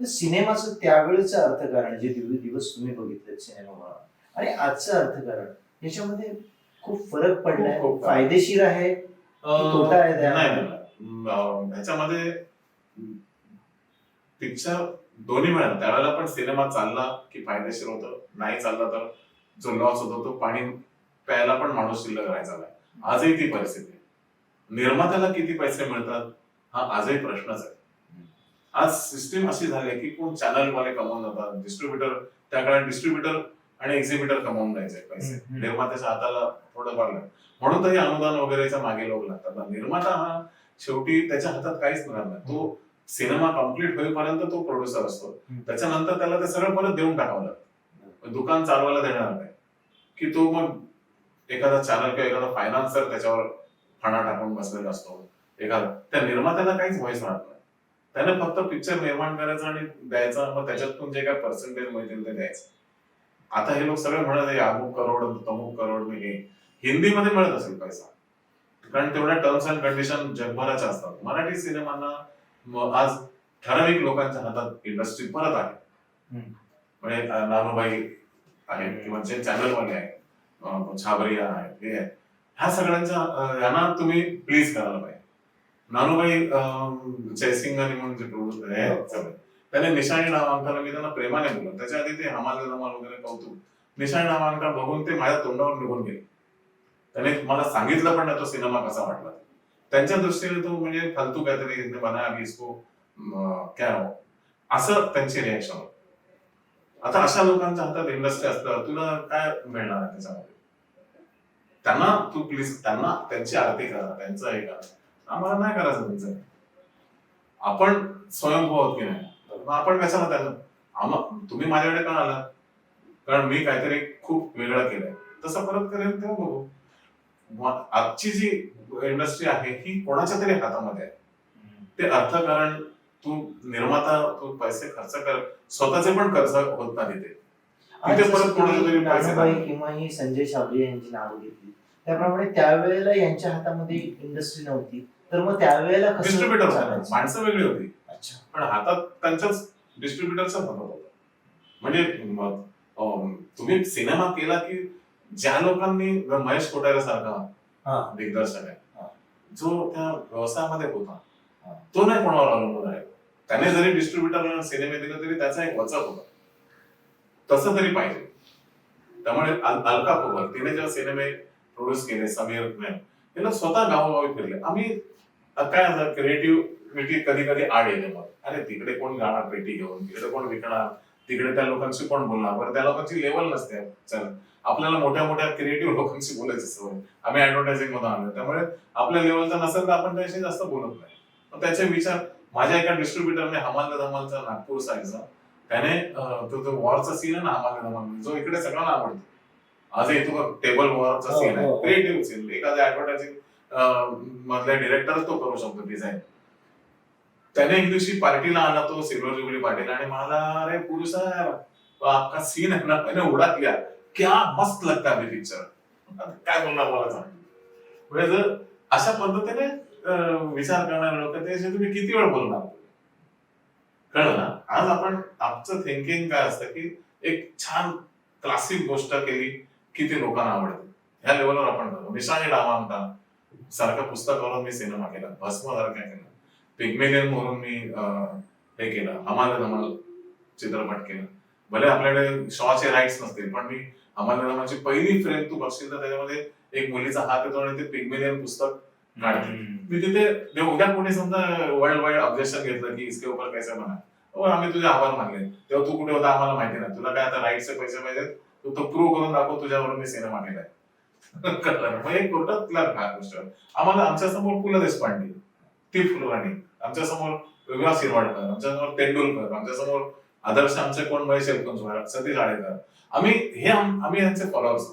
सिनेमाचं त्यावेळेचं अर्थकारण जे दिव- दिवस तुम्ही बघितले सिनेमा आणि आजचं अर्थकारण याच्यामध्ये खूप फरक पडलाय. फायदेशीर आहे तोटा ह्याच्यामध्ये पिक्चर दोन्ही मिळालं. त्यावेळेला पण सिनेमा चालला की फायदेशीर होतं. नाही चालला तर जो लॉस होतो तो पाणी प्यायला पण माणूस शिल्लक राहायचा नाही. आजही ती परिस्थिती निर्मात्याला किती पैसे मिळतात हा आजही प्रश्नच आहे. आज सिस्टीम अशी झाली आहे की कोण चॅनल वाले कमावून जातात डिस्ट्रीब्युटर त्या काळात डिस्ट्रीब्युटर आणि एक्झिबिटर कमवून द्यायचे पैसे. निर्मात्याच्या हाताला थोडंफार लागतं. म्हणून तरी अनुदान वगैरेच्या मागे लोक लागतात ना. निर्माता हा शेवटी त्याच्या हातात काहीच नाही तो सिनेमा कंप्लीट होईपर्यंत तो प्रोड्युसर असतो. त्याच्यानंतर त्याला ते सगळं परत देऊन टाकावं लागतं दुकान चालवायला देणार नाही की तो मग एखादा चॅनल किंवा एखादा फायनान्सर त्याच्यावर फणा टाकून बसलेला असतो एखादा त्या निर्मात्याला काहीच व्हायच राहत नाही त्याने फक्त पिक्चर निर्माण करायचा आणि द्यायचा मग त्याच्यातून जे काय पर्सेंटेज मिळतील ते द्यायचं. आता हे लोक सगळे म्हणत आहे अमुक करोड तमुक करोड मी हे. हिंदीमध्ये मिळत असेल पैसा. कारण तेवढ्या टर्म्स अँड कंडिशन जगभराच्या असतात. मराठी सिनेमांना आज ठराविक लोकांच्या हातात इंडस्ट्री परत आहे. म्हणजे नानूबाई आहेत किंवा जे चॅनलवाले आहेत छाबरिया आहेत हे आहेत. ह्या सगळ्यांच्या यांना तुम्ही प्लीज करायला पाहिजे. नानूबाई अं, जयसिंगानी म्हणून जे प्रोड्युसर सगळे. त्याने निशाणी नामांकाला मी त्यांना प्रेमाने बोललो. त्याच्या आधी ते हमाल धमाल वगैरे कौतुक. निशाणी नामांकन बघून ते माझ्या तोंडावर निघून गेले. त्याने मला सांगितलं पण तो सिनेमा कसा वाटला. त्यांच्या दृष्टीने तो म्हणजे फालतू काहीतरी बनाया अभी इसको क्या हो. असं त्यांची रिॲक्शन आता अशा लोकांच्या हातात इंडस्ट्री असतं. तुला काय मिळणार आहे त्याच्यामध्ये? त्यांना तू प्लीज त्यांना त्यांची आरती करा त्यांचं हे करा. आम्हाला नाही करायचं त्यांचं. आपण स्वयंभू आहोत की नाही? मग आपण कशाला त्याला आम्हा तुम्ही माझ्याकडे का आला कारण मी काहीतरी खूप वेगळं केलंय. तसं परत करेल तेव्हा बघू. मग आजची जी इंडस्ट्री आहे ही कोणाच्या तरी हातामध्ये आहे. ते अर्थकारण तू निर्माता तू पैसे खर्च कर. स्वतःचे पण खर्च होत नाही ते. किंवा ही संजय सावली यांची नावं घेतली. त्याप्रमाणे त्यावेळेला यांच्या हातामध्ये इंडस्ट्री नव्हती. तर मग त्यावेळेला डिस्ट्रीब्युटर? माणसं वेगळी होती. अच्छा. पण हातात त्यांच्याच डिस्ट्रीब्युटरचा हातात होता. म्हणजे तुम्ही सिनेमा केला की ज्या लोकांनी महेश कोठारे सारखा दिग्दर्शक आहे. जो त्या व्यवसायामध्ये होता. तो नाही कोणावर अवलंबून आहे. त्याने जरी डिस्ट्रीब्युटरला सिनेमे दिले तरी त्याचा एक वचक होता. तसं तरी पाहिजे. त्यामुळे अल- अलका कुबर तिने जेव्हा सिनेमे प्रोड्यूस केले समीर ने तिला स्वतः गावोगावी फिरले. आम्ही काय क्रिएटिव्ह क्रिएटिव्हिटी कधी कधी आड येते मग अरे तिकडे कोण जाणार पेटी घेऊन? तिकडे कोण विकणार? तिकडे त्या लोकांशी कोण बोलणार? बरं त्या लोकांची लेवल नसते. चल. आपल्याला मोठ्या मोठ्या क्रिएटिव्ह लोकांशी बोलायची सवय. आम्ही ऍडव्हर्टायझिंग मधून आलो त्यामुळे आपल्या लेवलचा नसेल तर आपण त्याशी जास्त बोलत नाही. मग त्याचे विचार माझ्या एका डिस्ट्रीब्युटरने हमाल धमालचा नागपूर साईडचा त्याने तो जो वॉरचा सीन आहे ना हमाल धमाल जो इकडे सगळ्यांना आवडतो. आजही तो टेबल वॉरचा सीन आहे. क्रिएटिव्ह सीन एखाद्या ऍडव्हर्टायझिंग मधल्या डिरेक्टरच तो करू शकतो डिझाईन त्याने एक दिवशी पार्टीला आला तो सिल्वर जुबली पार्टीला आणि मला अरे पुरुष आपका सीन है ना मैंने उड़ा दिया क्या मस्त लगता है पिक्चर काय बोलणार मला सांग. म्हणजे जर अशा पद्धतीने विचार करणारे लोक त्याच्याशी तुम्ही किती वेळ बोलणार? कळलं ना? आज आपण आमचं थिंकिंग काय असतं की एक छान क्लासिक गोष्ट केली की ती लोकांना आवडते? ह्या लेवलवर आपण करतो निशाणी नामांता सारखं पुस्तकावरून मी सिनेमा केला. भस्म सारखा केला. पिग्मेलियन वरून मी हे केलं. हमाल धमाल चित्रपट केला. भले आपल्याकडे शॉचे राईट्स नसतील पण मी हमाल धमालची पहिली फ्रेम तू बघशील तर त्याच्यामध्ये एक मुलीचा हात येतो आणि ते पिग्मेलियन पुस्तक काढते. मी तिथे उद्या कोणी समजा वर्ल्ड वाईड ऑब्जेक्शन घेतलं की इसके ऊपर कैसे बना? हो आम्ही तुझे आभार मानले. तेव्हा तू कुठे होता आम्हाला माहिती नाही. तुला काय आता राईटचे पैसे पाहिजेत? तू तो प्रूव्ह करून दाखव तुझ्यावर मी सिनेमा केलाय कळलं मग एक कोर्टातला भाग गोष्ट. आम्हाला आमच्यासमोर पु ल देशपांडे ती फुलराणी आमच्यासमोर विवा शिरवाडकर आमच्यासमोर तेंडुलकर आमच्यासमोर आदर्श आमचे कोण महेश सतीश आळेकर आम्ही हे आम्ही यांचे फॉलोअर्स